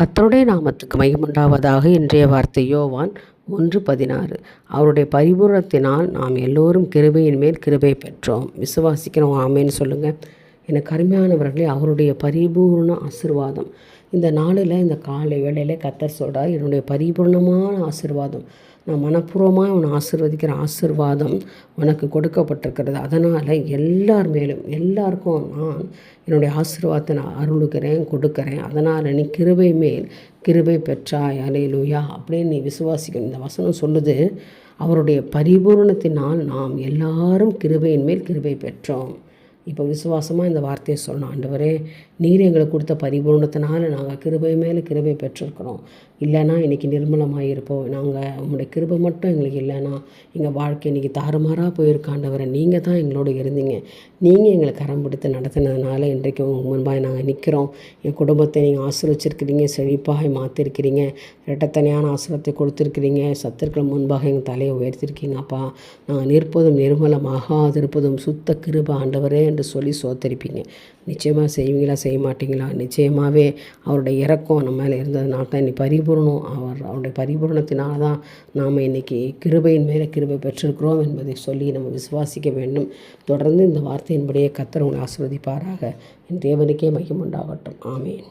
கத்தருடைய நாமத்துக்கு மகிமுண்டாவதாக இன்றைய வார்த்தை யோவான் ஒன்று பதினாறு. அவருடைய பரிபூரணத்தினால் நாம் எல்லோரும் கிருபையின் மேல் கிருபை பெற்றோம். விசுவாசிக்கிறோம். ஆமேன்னு சொல்லுங்கள் எனக்கு அருமையானவர்களே அவருடைய பரிபூர்ண ஆசிர்வாதம். இந்த நாளில் இந்த காலை வேளையில் கத்தர் சொல்கிறார் என்னுடைய பரிபூர்ணமான ஆசிர்வாதம். நான் மனப்பூர்வமாக உன்னை ஆசிர்வதிக்கிற ஆசிர்வாதம் உனக்கு கொடுக்கப்பட்டிருக்கிறது. அதனால் எல்லார் மேலும் எல்லாருக்கும் நான் என்னுடைய ஆசிர்வாதத்தை நான் அருளுகிறேன் கொடுக்குறேன். அதனால் நீ கிருபை மேல் கிருபை பெற்றாய். அலையிலுயா அப்படின்னு நீ விசுவாசிக்கணும். இந்த வசனம் சொல்லுது அவருடைய பரிபூரணத்தினால் நாம் எல்லாரும் கிருபையின் மேல் கிருபை பெற்றோம். இப்போ விசுவாசமாக இந்த வார்த்தையை சொல்லணும். ஆண்டவரே நீர் எங்களுக்கு கொடுத்த பரிபூர்ணத்தினால நாங்கள் கிருபை மேலே கிருபை பெற்றிருக்கிறோம். இல்லைன்னா இன்றைக்கி நிர்மலமாக இருப்போம் நாங்கள் உங்களுடைய கிருபை மட்டும் எங்களுக்கு இல்லைன்னா எங்கள் வாழ்க்கை இன்றைக்கி தாறுமாறாக போயிருக்காண்டவரை நீங்கள் தான் எங்களோட இருந்தீங்க. நீங்கள் எங்களை கரம் பிடித்து நடத்தினதுனால இன்றைக்கு உங்கள் முன்பாக நாங்கள் நிற்கிறோம் என் குடும்பத்தை நீங்கள் ஆசிரிச்சிருக்கிறீங்க செழிப்பாக மாற்றிருக்கிறீங்க இரட்டத்தனையான ஆசிரத்தை கொடுத்துருக்கிறீங்க. சத்துருக்கள் முன்பாக எங்கள் தலையை உயர்த்திருக்கீங்க அப்பா. நாங்கள் நிற்பதும் நிர்மலமாகாதிருப்பதும் சுத்த கிருப. ஆண்டவரே என்று சொல்லி சோத்தரிப்பீங்க. நிச்சயமாக செய்வீங்களா செய்ய மாட்டீங்களா நிச்சயமாகவே அவருடைய இறக்கம் நம்ம மேலே இருந்ததுனால தான் இன்னைக்கு பரிபூர்ணம். அவர் அவருடைய பரிபூர்ணத்தினால தான் நாம் இன்றைக்கி கிருபையின் மேலே கிருபை பெற்றிருக்கிறோம் என்பதை சொல்லி நம்ம விசுவாசிக்க வேண்டும். தொடர்ந்து இந்த வார்த்தையின்படியே கத்தர் உங்களை ஆசிர்வதிப்பாராக. என் தேவனுக்கே மையம் உண்டாகட்டும். ஆமேன்.